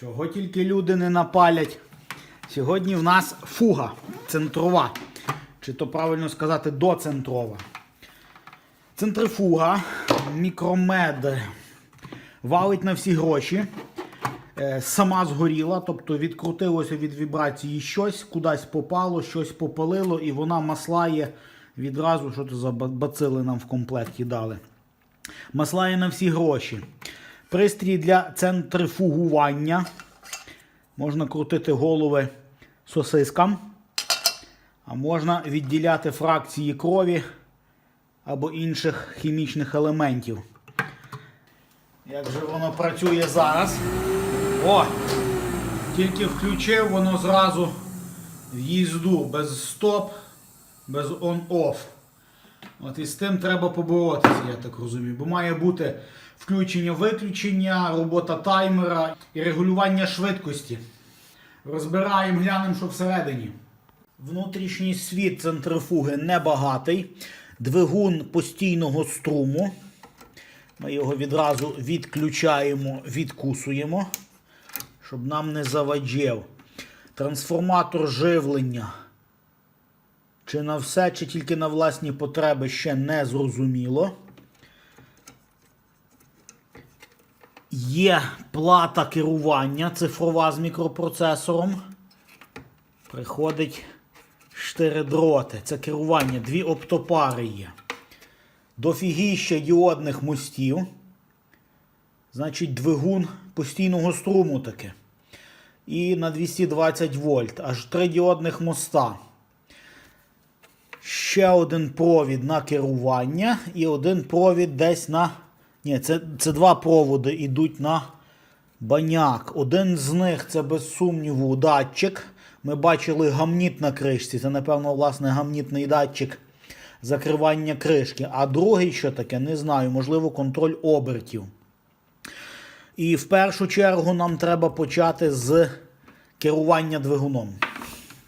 Чого тільки люди не напалять. Сьогодні в нас фуга центрова. Чи то правильно сказати доцентрова. Центрифуга, мікромед валить на всі гроші. Е, Сама згоріла, тобто відкрутилося від вібрації щось, кудись попало, щось попалило, і вона маслає відразу, що це за бацили нам в комплекті дали. Маслає на всі гроші. Пристрій для центрифугування. Можна крутити голови сосискам, а можна відділяти фракції крові або інших хімічних елементів. Як же воно працює зараз? О! Тільки включив, воно зразу в їзду без стоп, без on-off. От і з тим треба поборотися, я так розумію. Бо має бути включення-виключення, робота таймера і регулювання швидкості. Розбираємо, глянемо, що всередині. Внутрішній світ центрифуги небагатий. Двигун постійного струму. Ми його відразу відключаємо, відкусуємо, щоб нам не заваджав. Трансформатор живлення. Чи на все, чи тільки на власні потреби ще не зрозуміло. Є плата керування цифрова з мікропроцесором. Приходить штиридроти. Це керування, дві оптопари є. Дофігіща діодних мостів. Значить, двигун постійного струму таке. І на 220 вольт. Аж три діодних моста. Ще один провід на керування і один провід десь на. Ні, це, це два проводи йдуть на баняк. Один з них це без сумніву датчик. Ми бачили гамніт на кришці. Це, напевно, власне, гамнітний датчик закривання кришки. А другий, що таке, не знаю, можливо, контроль обертів. І в першу чергу нам треба почати з керування двигуном.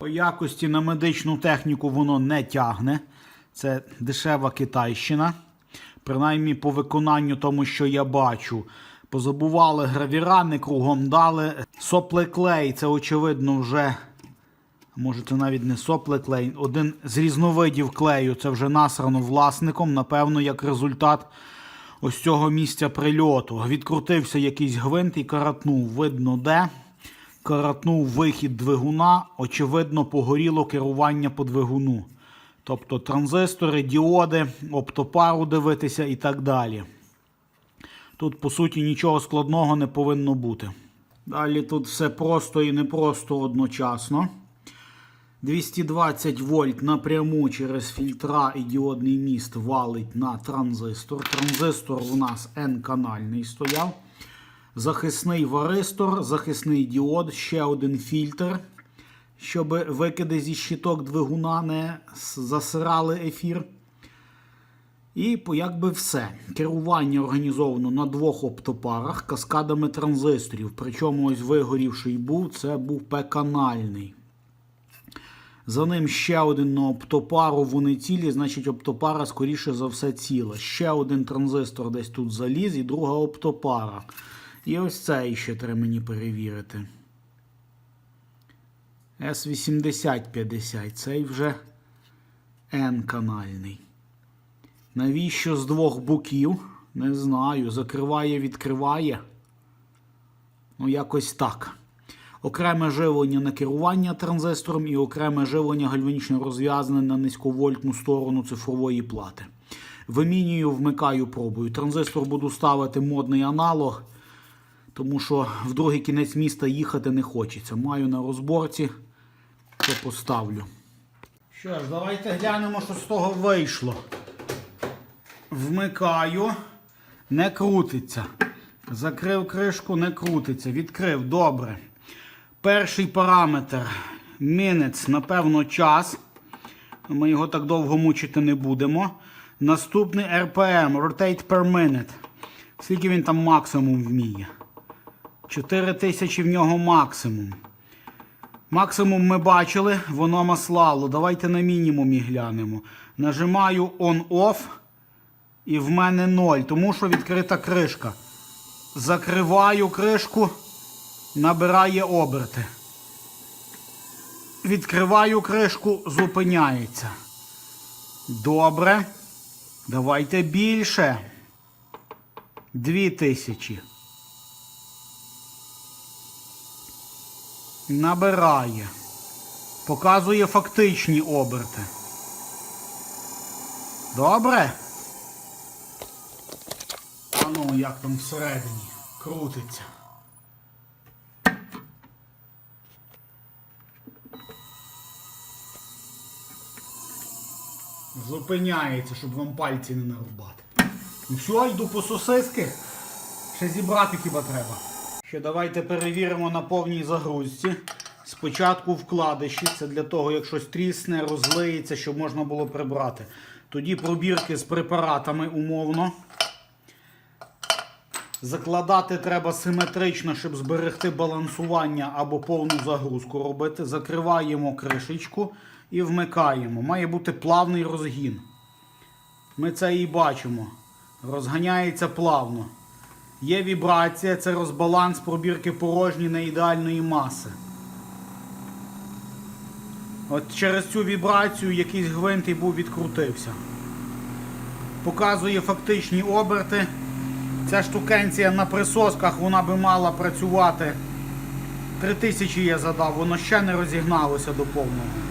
По якості на медичну техніку воно не тягне. Це дешева китайщина. Принаймні по виконанню тому, що я бачу. Позабували гравіра, не кругом дали. Соплеклей, це очевидно вже. Може, це навіть не соплеклей. Один з різновидів клею це вже насрано власником. Напевно, як результат ось цього місця прильоту. Відкрутився якийсь гвинт і каратнув. Видно де. Каратнув вихід двигуна. Очевидно, погоріло керування по двигуну. Тобто транзистори, діоди, оптопару дивитися і так далі. Тут, по суті, нічого складного не повинно бути. Далі тут все просто і непросто одночасно. 220 вольт напряму через фільтра і діодний міст валить на транзистор. Транзистор у нас N-канальний стояв. Захисний варистор, захисний діод, ще один фільтр, щоб викиди зі щиток двигуна не засирали ефір. І якби все. Керування організовано на двох оптопарах каскадами транзисторів. Причому ось вигорівший був, це був П-канальний. За ним ще один на оптопару, вони цілі, значить оптопара, скоріше за все, ціла. Ще один транзистор десь тут заліз і друга оптопара. І ось цей ще треба мені перевірити. S8050, цей вже N-канальний. Навіщо з двох боків? Не знаю. Закриває, відкриває. Ну, якось так. Окреме живлення на керування транзистором і окреме живлення гальванічно розв'язане на низьковольтну сторону цифрової плати. Вимінюю, вмикаю, пробую. Транзистор буду ставити модний аналог, тому що в другий кінець міста їхати не хочеться. Маю на розборці, то поставлю. Що ж, давайте глянемо, що з того вийшло. Вмикаю, не крутиться. Закрив кришку, не крутиться. Відкрив, добре. Перший параметр мінець, напевно, час. Ми його так довго мучити не будемо. Наступний RPM, Rotate per minute. Скільки він там максимум вміє? 4000 в нього максимум. Максимум ми бачили, воно маслало. Давайте на мінімумі глянемо. Нажимаю on-off. І в мене 0, тому що відкрита кришка. Закриваю кришку. набирає оберти. Відкриваю кришку, зупиняється. Добре. Давайте більше. Дві тисячі. Набирає. Показує фактичні оберти. Добре? А ну, як там всередині крутиться. Зупиняється, щоб вам пальці не нарубати. Ну все, йду по сосиски. Ще зібрати хіба треба. Ще давайте перевіримо на повній загрузці. Спочатку вкладиші, це для того, як щось трісне, розлиється, щоб можна було прибрати. Тоді пробірки з препаратами умовно. Закладати треба симетрично, щоб зберегти балансування або повну загрузку робити. Закриваємо кришечку і вмикаємо. Має бути плавний розгін. Ми це і бачимо. Розганяється плавно. Є вібрація, це розбаланс пробірки порожні на ідеальної маси. От через цю вібрацію якийсь гвинт і був відкрутився. Показує фактичні оберти. Ця штукенція на присосках вона би мала працювати. 3000 я задав, воно ще не розігналося до повного.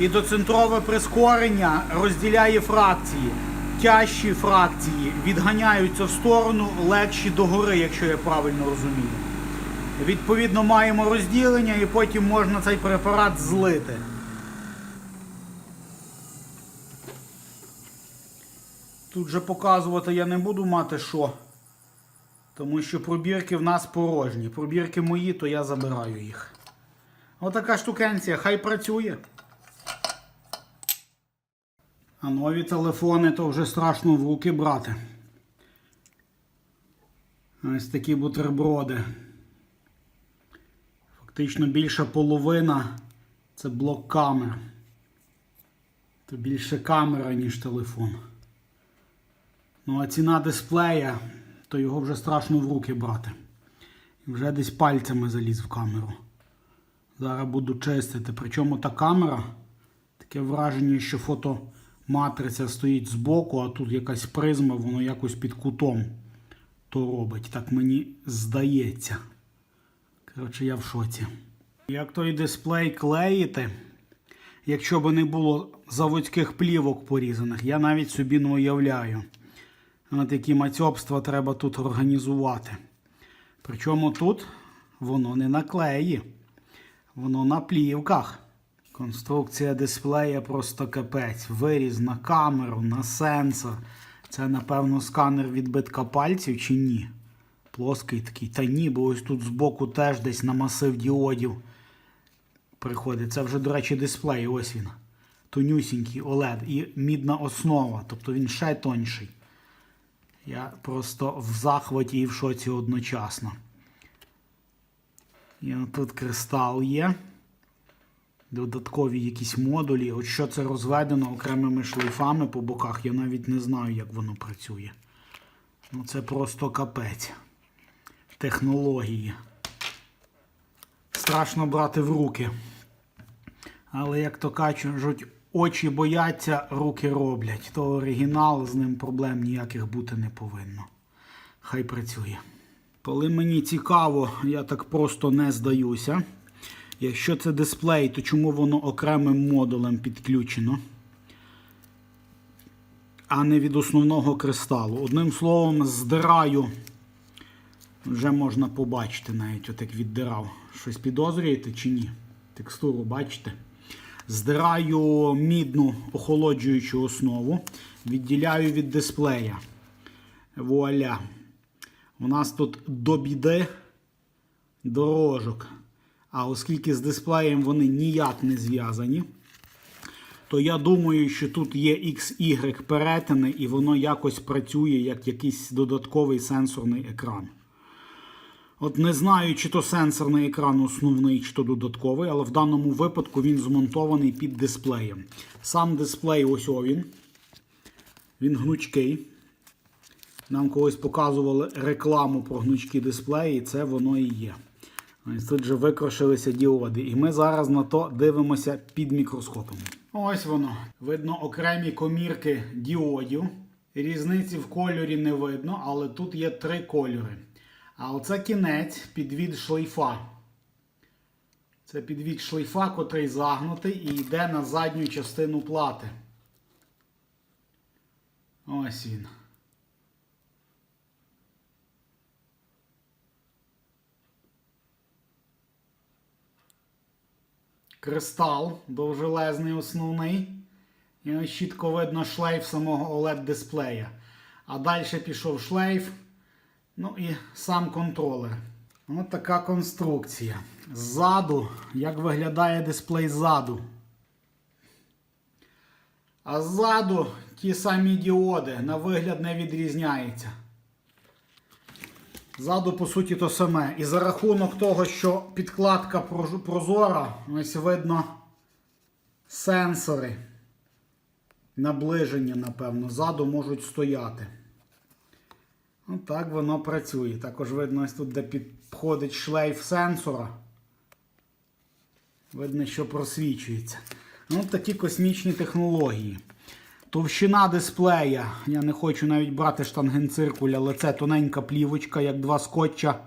І доцентрове прискорення розділяє фракції. Тяжчі фракції відганяються в сторону, легші догори, якщо я правильно розумію. Відповідно, маємо розділення і потім можна цей препарат злити. Тут же показувати я не буду мати що. Тому що пробірки в нас порожні. Пробірки мої, то я забираю їх. Отака штукенція, хай працює. А нові телефони то вже страшно в руки брати. Ось такі бутерброди. Фактично більша половина це блок камер. То більше камера, ніж телефон. Ну а ціна дисплея, то його вже страшно в руки брати. І вже десь пальцями заліз в камеру. Зараз буду чистити. Причому та камера, таке враження, що фотоматриця стоїть збоку, а тут якась призма, воно якось під кутом то робить. Так мені здається. Коротше, я в шоці. Як той дисплей клеїти, якщо б не було заводських плівок порізаних, я навіть собі не уявляю. От які мацьобства треба тут організувати. Причому тут воно не на клеї, воно на плівках. Конструкція дисплея просто капець. Виріз на камеру, на сенсор. Це, напевно, сканер відбитка пальців чи ні? Плоский такий. Та ні, бо ось тут збоку теж десь на масив діодів приходить. Це вже, до речі, дисплей. Ось він. Тонюсінький OLED і мідна основа. Тобто він ще тонший. Я просто в захваті і в шоці одночасно. І тут кристал є. Додаткові якісь модулі. От що це розведено окремими шлейфами по боках, я навіть не знаю, як воно працює. Ну це просто капець. Технології. Страшно брати в руки. Але, як то кажуть, очі бояться, руки роблять. То оригінал, з ним проблем ніяких бути не повинно. Хай працює. Коли мені цікаво, я так просто не здаюся. Якщо це дисплей, то чому воно окремим модулем підключено, а не від основного кристалу? Одним словом, здираю. Вже можна побачити навіть, от як віддирав. Щось підозрюєте чи ні? Текстуру бачите? Здираю мідну охолоджуючу основу, відділяю від дисплея. Вуаля. У нас тут до біди дорожок. А оскільки з дисплеєм вони ніяк не зв'язані, то я думаю, що тут є XY перетини, і воно якось працює як якийсь додатковий сенсорний екран. От не знаю, чи то сенсорний екран основний, чи то додатковий, але в даному випадку він змонтований під дисплеєм. Сам дисплей ось о він. Він гнучкий. Нам колись показували рекламу про гнучкі дисплеї, і це воно і є. Ось тут же викрошилися діоди. І ми зараз на то дивимося під мікроскопом. Ось воно. Видно окремі комірки діодів. Різниці в кольорі не видно, але тут є три кольори. А оце кінець підвід шлейфа. Це підвід шлейфа, котрий загнутий і йде на задню частину плати. Ось він. Кристал довжелезний основний. І ось чітко видно шлейф самого OLED дисплея. А далі пішов шлейф. Ну і сам контролер. Ось така конструкція. Ззаду, як виглядає дисплей ззаду. А ззаду ті самі діоди на вигляд не відрізняється. Ззаду, по суті, то саме. І за рахунок того, що підкладка прозора, ось видно сенсори. Наближення, напевно, ззаду можуть стояти. Отак воно працює. Також видно, ось тут, де підходить шлейф сенсора. Видно, що просвічується. Ну, такі космічні технології. Товщина дисплея. Я не хочу навіть брати штангенциркуль, але це тоненька плівочка, як два скотча,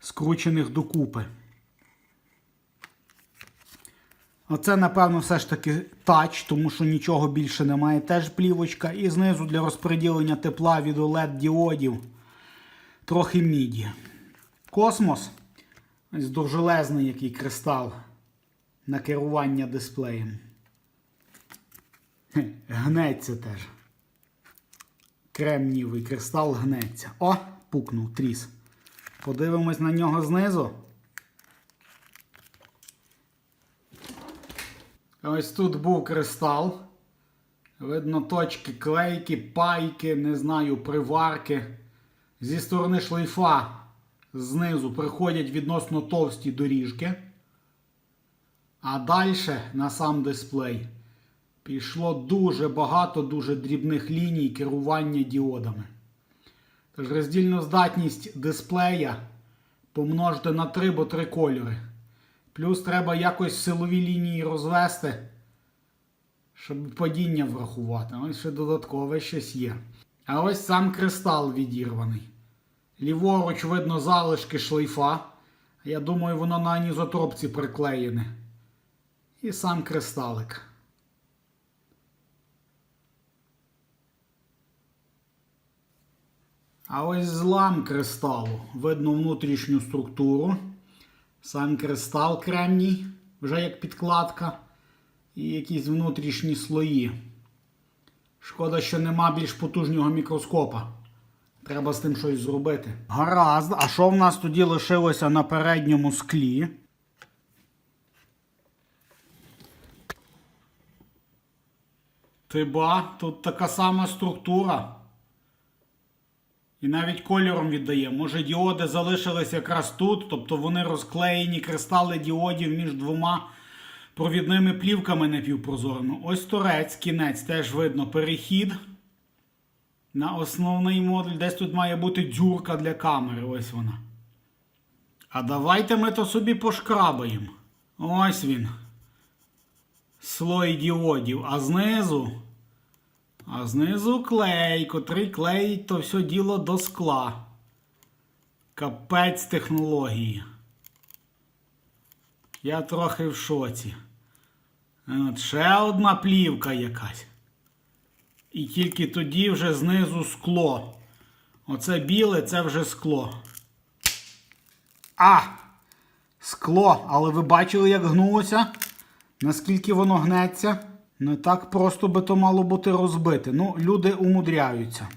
скручених докупи. Оце, напевно, все ж таки тач, тому що нічого більше немає. Теж плівочка. І знизу для розподілення тепла від OLED діодів трохи міді. Космос. Ось довжелезний який кристал на керування дисплеєм. Гнеться теж. Кремнієвий кристал гнеться. О, пукнув тріс. Подивимось на нього знизу. Ось тут був кристал. Видно точки клейки, пайки, не знаю, приварки. Зі сторони шлейфа знизу приходять відносно товсті доріжки. А далі на сам дисплей пішло дуже багато дуже дрібних ліній керування діодами. Тож роздільну здатність дисплея помножити на 3, бо 3 кольори. Плюс треба якось силові лінії розвести, щоб падіння врахувати. Ось ще додаткове щось є. А ось сам кристал відірваний. Ліворуч видно залишки шлейфа. Я думаю, воно на анізотропці приклеєне. І сам кристалик. А ось злам кристалу. Видно внутрішню структуру. Сам кристал кремній, вже як підкладка. І якісь внутрішні слої. Шкода, що нема більш потужного мікроскопа. Треба з тим щось зробити. Гаразд, а що в нас тоді лишилося на передньому склі? Ти ба, тут така сама структура. І навіть кольором віддає. Може діоди залишились якраз тут, тобто вони розклеєні кристали діодів між двома провідними плівками напівпрозорими. Ось торець, кінець, теж видно перехід на основний модуль. Десь тут має бути дзюрка для камери. Ось вона. А давайте ми то собі пошкрабаємо. Ось він. Слой діодів. А знизу. А знизу клей, котрий клеїть то все діло до скла. Капець технології. Я трохи в шоці. От ще одна плівка якась. І тільки тоді вже знизу скло. Оце біле, це вже скло. А! Скло. Але ви бачили, як гнулося? Наскільки воно гнеться? Не так просто би то мало бути розбите. Ну, люди умудряються.